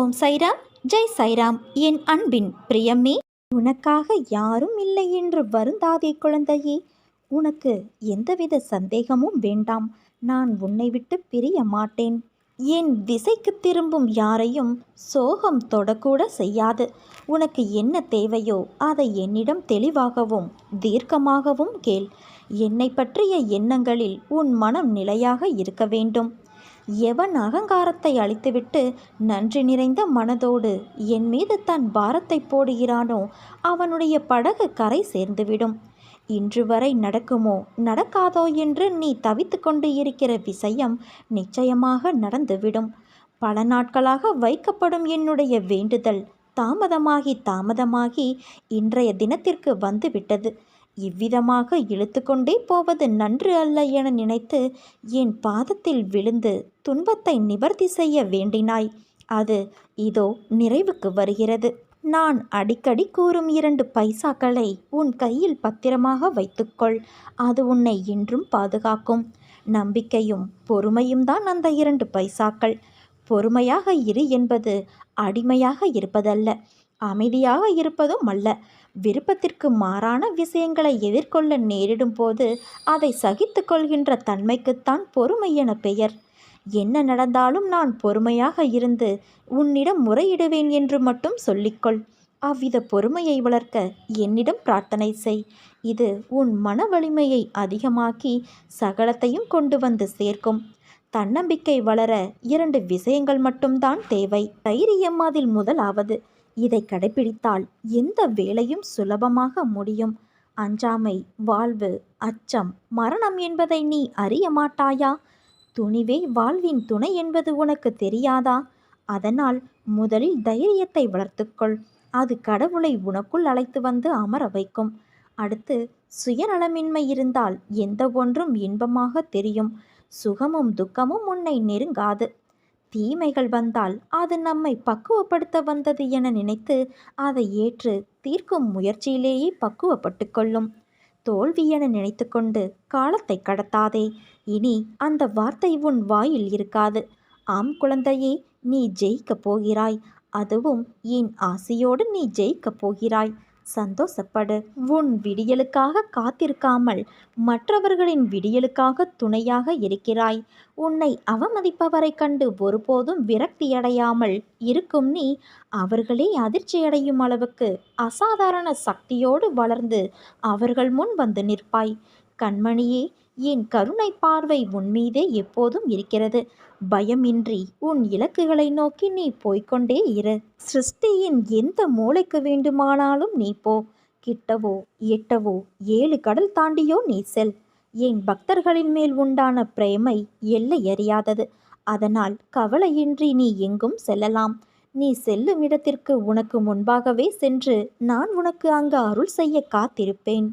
ஓம் சைராம் ஜெய் சைராம். என் அன்பின் பிரியமே உனக்காக யாரும் இல்லை என்று வருந்தாதே குழந்தையே. உனக்கு எந்தவித சந்தேகமும் வேண்டாம். நான் உன்னை விட்டு பிரிய மாட்டேன். என் திசைக்கு திரும்பும் யாரையும் சோகம் தொடக்கூட செய்யாது. உனக்கு என்ன தேவையோ அதை என்னிடம் தெளிவாகவும் தீர்க்கமாகவும் கேள். என்னை பற்றிய எண்ணங்களில் உன் மனம் நிலையாக இருக்க வேண்டும். எவன் அகங்காரத்தை அழித்துவிட்டு நன்றி நிறைந்த மனதோடு என் மீது தன் பாரத்தை போடுகிறானோ அவனுடைய படகு கரை சேர்ந்துவிடும். இன்று வரை நடக்குமோ நடக்காதோ என்று நீ தவித்து கொண்டு இருக்கிற விஷயம் நிச்சயமாக நடந்துவிடும். பல நாட்களாக வைக்கப்படும் என்னுடைய வேண்டுதல் தாமதமாகி தாமதமாகி இன்றைய தினத்திற்கு வந்துவிட்டது. இவ்விதமாக இழுத்துக்கொண்டே போவது நன்று அல்ல என நினைத்து என் பாதத்தில் விழுந்து துன்பத்தை நிவர்த்தி செய்ய வேண்டினாய். அது இதோ நிறைவுக்கு வருகிறது. நான் அடிக்கடி கூறும் இரண்டு பைசாக்களை உன் கையில் பத்திரமாக வைத்துக்கொள். அது உன்னை இன்றும் பாதுகாக்கும். நம்பிக்கையும் பொறுமையும் தான் அந்த இரண்டு பைசாக்கள். பொறுமையாக இரு என்பது அடிமையாக இருப்பதல்ல. அமைதியாக இருப்பதும் அல்ல. விருப்பத்திற்கு மாறான விஷயங்களை எதிர்கொள்ள நேரிடும் போது அதை சகித்து கொள்கின்ற தன்மைக்குத்தான் பொறுமை என பெயர். என்ன நடந்தாலும் நான் பொறுமையாக இருந்து உன்னிடம் முறையிடுவேன் என்று மட்டும் சொல்லிக்கொள். அவ்வித பொறுமையை வளர்க்க என்னிடம் பிரார்த்தனை செய். இது உன் மன வலிமையை அதிகமாக்கி சகலத்தையும் கொண்டு வந்து சேர்க்கும். தன்னம்பிக்கை வளர இரண்டு விஷயங்கள் மட்டும்தான் தேவை. தைரியம் அதில் முதலாவது. இதை கடைபிடித்தால் எந்த வேலையும் சுலபமாக முடியும். அஞ்சாமை வாழ்வு அச்சம் மரணம் என்பதை நீ அறிய மாட்டாயா? துணிவே வாழ்வின் துணை என்பது உனக்கு தெரியாதா? அதனால் முதலில் தைரியத்தை வளர்த்துக்கொள். அது கடவுளை உனக்குள் அழைத்து வந்து அமர வைக்கும். அடுத்து சுயநலமின்மை இருந்தால் எந்த ஒன்றும் இன்பமாக தெரியும். சுகமும் துக்கமும் உன்னை நெருங்காது. தீமைகள் வந்தால் அது நம்மை பக்குவப்படுத்த வந்தது என நினைத்து அதை ஏற்று தீர்க்கும் முயற்சியிலேயே பக்குவப்பட்டு கொள்ளும். தோல்வி என நினைத்து கொண்டு காலத்தை கடத்தாதே. இனி அந்த வார்த்தை உன் வாயில் இருக்காது. ஆம் குழந்தையே நீ ஜெயிக்கப் போகிறாய். அதுவும் என் ஆசையோடு நீ ஜெயிக்கப் போகிறாய். சந்தோஷப்படு. உன் விடியலுக்காக காத்திருக்காமல் மற்றவர்களின் விடியலுக்காக துணையாக இருக்கிறாய். உன்னை அவமதிப்பவரை கண்டு ஒருபோதும் விரக்தியடையாமல் இருக்கும் நீ அவர்களே அதிர்ச்சியடையும் அளவுக்கு அசாதாரண சக்தியோடு வளர்ந்து அவர்கள் முன் வந்து நிற்பாய். கண்மணியே என் கருணை பார்வை உன்மீதே எப்போதும் இருக்கிறது. பயமின்றி உன் இலக்குகளை நோக்கி நீ போய்கொண்டே இரு. சிருஷ்டியின் எந்த மூளைக்கு வேண்டுமானாலும் நீ போ. கிட்டவோ எட்டவோ ஏழு கடல் தாண்டியோ நீ செல். என் பக்தர்களின் மேல் உண்டான பிரேமை எல்லை அறியாதது. அதனால் கவலையின்றி நீ எங்கும் செல்லலாம். நீ செல்லும் இடத்திற்கு உனக்கு முன்பாகவே சென்று நான் உனக்கு அங்கு அருள் செய்ய காத்திருப்பேன்.